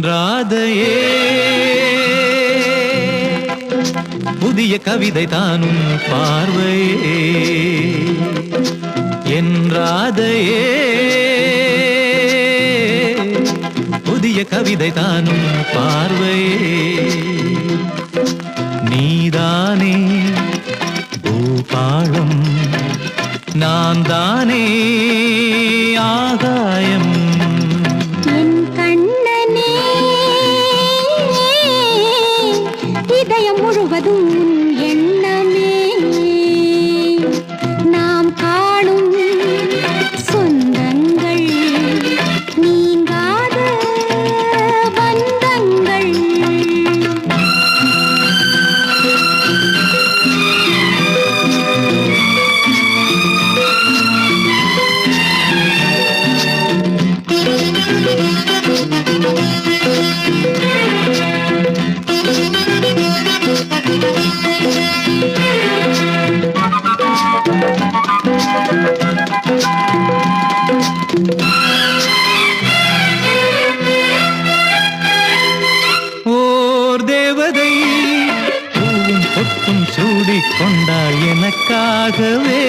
என்றாதையே எழுதிய கவிதை தானும் பார்வையே. என்றாதையே புதிய கவிதை தானும் பார்வையே. நீதானே பூபாளம் நான் தானே ஆகாயம். கொண்டாள் எனக்காகவே.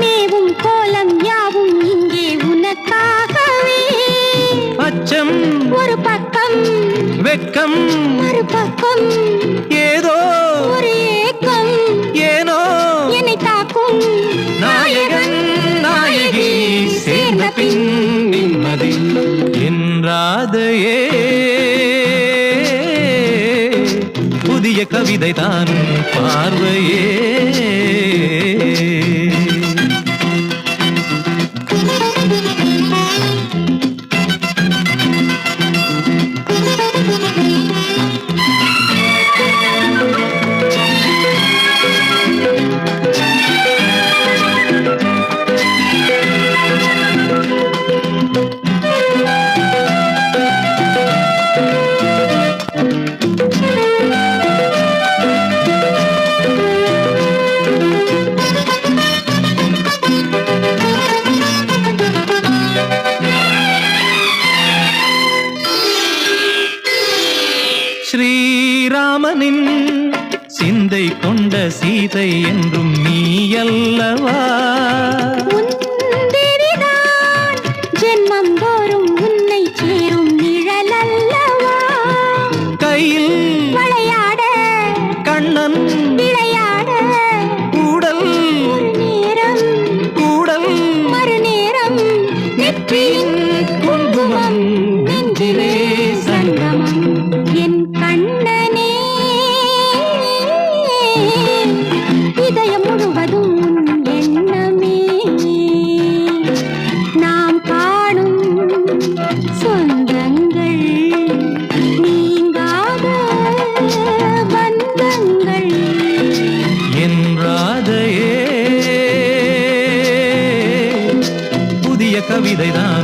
மேவும் கோலம் யாவும் இங்கே உனக்காகவே. அச்சம் ஒரு பக்கம் வெட்கம் மறுபக்கம் ஏதோ ஒரு ஏக்கம். ஏனோ என்னை தாக்கும் நாயகன் நாயகி சேர்ந்த பின் நிம்மதி என்றாதையே கவிதை தான் பார்வையே. நானின் சிந்தை கொண்ட சீதை என்றும் நீ அல்லவா ஜென்மம் தோறும் உன்னை சேரும் நிழல் அல்லவா கையில் விளையாட கண்ணன் விளையாட கூடல் நேரம் நெஞ்சிலே இதைதான்